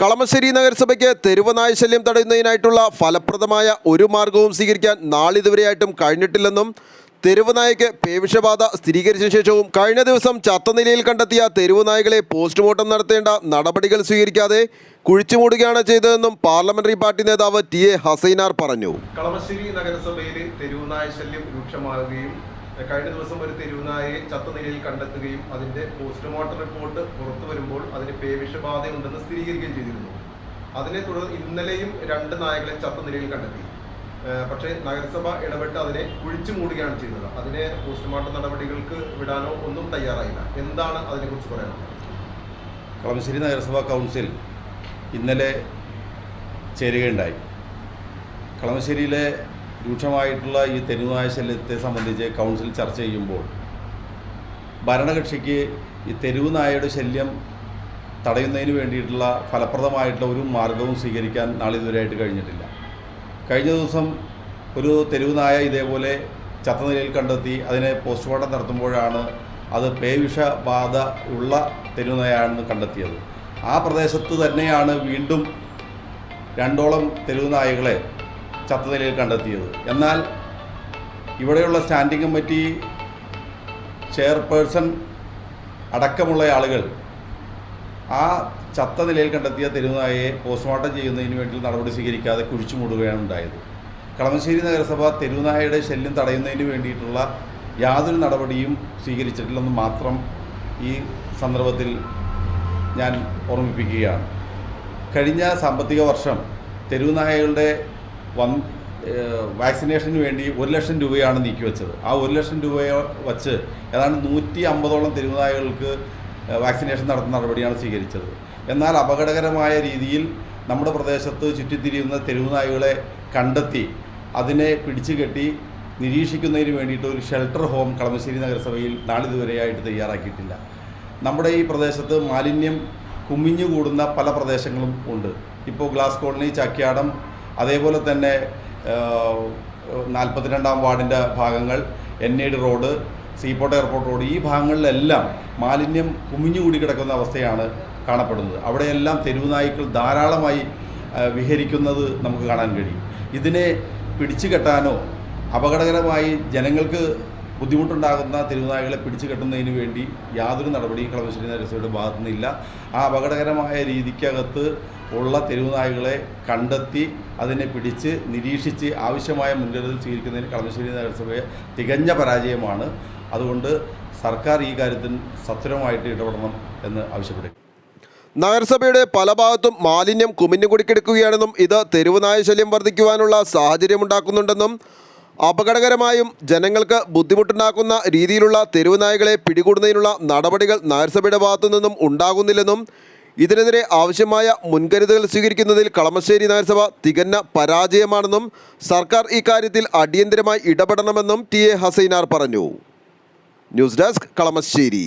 കളമശ്ശേരി നഗരസഭയ്ക്ക് തെരുവ് നായശല്യം തടയുന്നതിനായിട്ടുള്ള ഫലപ്രദമായ ഒരു മാർഗവും സ്വീകരിക്കാൻ നാളിതുവരെയായിട്ടും കഴിഞ്ഞിട്ടില്ലെന്നും തെരുവ് നായയ്ക്ക് പേവിഷബാധ സ്ഥിരീകരിച്ച ശേഷവും കഴിഞ്ഞ ദിവസം ചത്തനിലയിൽ കണ്ടെത്തിയ തെരുവ് നായകളെ പോസ്റ്റ്മോർട്ടം നടത്തേണ്ട നടപടികൾ സ്വീകരിക്കാതെ കുഴിച്ചുമൂടുകയാണ് ചെയ്തതെന്നും പാർലമെന്ററി പാർട്ടി നേതാവ് ടി എ ഹസൈനാർ പറഞ്ഞു. കളമശ്ശേരി നഗരസഭയിലെ തെരുവുനായ ശല്യം രൂക്ഷമാകുകയും കഴിഞ്ഞ ദിവസം ഒരു തെരുവുനായയെ ചത്ത നിലയിൽ കണ്ടെത്തുകയും അതിന്റെ പോസ്റ്റ്മോർട്ടം റിപ്പോർട്ട് പുറത്തു വരുമ്പോൾ അതിന് പേവിഷബാധയുണ്ടെന്ന് സ്ഥിരീകരിക്കുകയും ചെയ്തിരുന്നു. അതിനെ തുടർന്ന് ഇന്നലെയും രണ്ട് നായകളെ ചത്ത നിലയിൽ കണ്ടെത്തി പക്ഷേ നഗരസഭ ഇടപെട്ട് അതിനെ കുഴിച്ചു മൂടുകയാണ് ചെയ്തത്. അതിനെ പോസ്റ്റ്മോർട്ടം നടപടികൾക്ക് വിടാനോ ഒന്നും തയ്യാറായില്ല. എന്താണ് അതിനെക്കുറിച്ച് പറയാനുള്ളത് കളമശ്ശേരി നഗരസഭാ കൗൺസിൽ ഇന്നലെ ചേരുകയുണ്ടായി. കളമശ്ശേരിയിലെ രൂക്ഷമായിട്ടുള്ള ഈ തെരുവായ ശല്യത്തെ സംബന്ധിച്ച് കൗൺസിൽ ചർച്ച ചെയ്യുമ്പോൾ ഭരണകക്ഷിക്ക് ഈ തെരുവ് നായയുടെ ശല്യം തടയുന്നതിന് വേണ്ടിയിട്ടുള്ള ഫലപ്രദമായിട്ടുള്ള ഒരു മാർഗവും സ്വീകരിക്കാൻ നാളിതുവരെയായിട്ട് കഴിഞ്ഞിട്ടില്ല. കഴിഞ്ഞ ദിവസം ഒരു തെരുവ് നായ ഇതേപോലെ ചത്ത നിലയിൽ കണ്ടെത്തി അതിനെ പോസ്റ്റ്മോർട്ടം നടത്തുമ്പോഴാണ് അത് പേവിഷബാധ ഉള്ള തെരുവ് നായാണെന്ന് കണ്ടെത്തിയത്. ആ പ്രദേശത്ത് തന്നെയാണ് വീണ്ടും രണ്ടോളം തെരുവ് നായകളെ ചത്ത നിലയിൽ കണ്ടെത്തിയത്. എന്നാൽ ഇവിടെയുള്ള സ്റ്റാൻഡിംഗ് കമ്മിറ്റി ചെയർപേഴ്സൺ അടക്കമുള്ള ആളുകൾ ആ ചത്ത നിലയിൽ കണ്ടെത്തിയ തെരുവുനായയെ പോസ്റ്റ്മോർട്ടം ചെയ്യുന്നതിന് വേണ്ടി നടപടി സ്വീകരിക്കാതെ കുഴിച്ചു മൂടുകയാണ് ഉണ്ടായത്. കളമശ്ശേരി നഗരസഭ തെരുവുനായയുടെ ശല്യം തടയുന്നതിന് വേണ്ടിയിട്ടുള്ള യാതൊരു നടപടിയും സ്വീകരിച്ചിട്ടില്ലെന്ന് മാത്രം ഈ സന്ദർഭത്തിൽ ഞാൻ ഓർമ്മിപ്പിക്കുകയാണ്. കഴിഞ്ഞ സാമ്പത്തിക വർഷം തെരുവുനായകളുടെ ഏഹ് വാക്സിനേഷന് വേണ്ടി ഒരു ലക്ഷം രൂപയാണ് നീക്കിവെച്ചത്. ആ ഒരു ലക്ഷം രൂപ വച്ച് ഏതാണ്ട് നൂറ്റി അമ്പതോളം തെരുവുനായകൾക്ക് വാക്സിനേഷൻ നടത്തുന്ന നടപടിയാണ് സ്വീകരിച്ചത്. എന്നാൽ അപകടകരമായ രീതിയിൽ നമ്മുടെ പ്രദേശത്ത് ചുറ്റിത്തിരിയുന്ന തെരുവുനായകളെ കണ്ടെത്തി അതിനെ പിടിച്ചു കെട്ടി നിരീക്ഷിക്കുന്നതിന് വേണ്ടിയിട്ട് ഒരു ഷെൽട്ടർ ഹോം കളമശ്ശേരി നഗരസഭയിൽ നാളിതുവരെയായിട്ട് തയ്യാറാക്കിയിട്ടില്ല. നമ്മുടെ ഈ പ്രദേശത്ത് മാലിന്യം കുമിഞ്ഞുകൂടുന്ന പല പ്രദേശങ്ങളും ഉണ്ട്. ഇപ്പോൾ ഗ്ലാസ് കോളനി ചാക്യാടം അതേപോലെ തന്നെ നാൽപ്പത്തിരണ്ടാം വാർഡിന്റെ ഭാഗങ്ങൾ N A D road seaport airport road ഈ ഭാഗങ്ങളിലെല്ലാം മാലിന്യം കുമിഞ്ഞുകൂടി കിടക്കുന്ന അവസ്ഥയാണ് കാണപ്പെടുന്നത്. അവിടെയെല്ലാം തെരുവുനായ്ക്കൾ ധാരാളമായി വിഹരിക്കുന്നത് നമുക്ക് കാണാൻ കഴിയും. ഇതിനെ പിടിച്ചു കെട്ടാനോ അപകടകരമായി ജനങ്ങൾക്ക് ബുദ്ധിമുട്ടുണ്ടാകുന്ന തെരുവുനായകളെ പിടിച്ചു കെട്ടുന്നതിന് വേണ്ടി യാതൊരു നടപടിയും കളമശ്ശേരി നഗരസഭയുടെ ഭാഗത്തു നിന്നില്ല. ആ അപകടകരമായ രീതിക്കകത്ത് ഉള്ള തെരുവുനായകളെ കണ്ടെത്തി അതിനെ പിടിച്ച് നിരീക്ഷിച്ച് ആവശ്യമായ മുൻകരുതൽ സ്വീകരിക്കുന്നതിന് കളമശ്ശേരി നഗരസഭയെ തികഞ്ഞ പരാജയമാണ്. അതുകൊണ്ട് സർക്കാർ ഈ കാര്യത്തിൽ സത്വരമായിട്ട് ഇടപെടണം എന്ന് ആവശ്യപ്പെടും നഗരസഭയുടെ പല ഭാഗത്തും മാലിന്യം കുമിഞ്ഞുകൂടി കിടക്കുകയാണെന്നും ഇത് തെരുവുനായ ശല്യം വർദ്ധിക്കുവാനുള്ള സാഹചര്യമുണ്ടാക്കുന്നുണ്ടെന്നും അപകടകരമായും ജനങ്ങൾക്ക് ബുദ്ധിമുട്ടുണ്ടാക്കുന്ന രീതിയിലുള്ള തെരുവ് നായകളെ പിടികൂടുന്നതിനുള്ള നടപടികൾ നഗരസഭയുടെ ഭാഗത്തു നിന്നും ഉണ്ടാകുന്നില്ലെന്നും ഇതിനെതിരെ ആവശ്യമായ മുൻകരുതൽ സ്വീകരിക്കുന്നതിൽ കളമശ്ശേരി നഗരസഭ തികഞ്ഞ പരാജയമാണെന്നും സർക്കാർ ഇക്കാര്യത്തിൽ അടിയന്തരമായി ഇടപെടണമെന്നും ടി എ ഹസൈനാർ പറഞ്ഞു. News desk Kalamassery.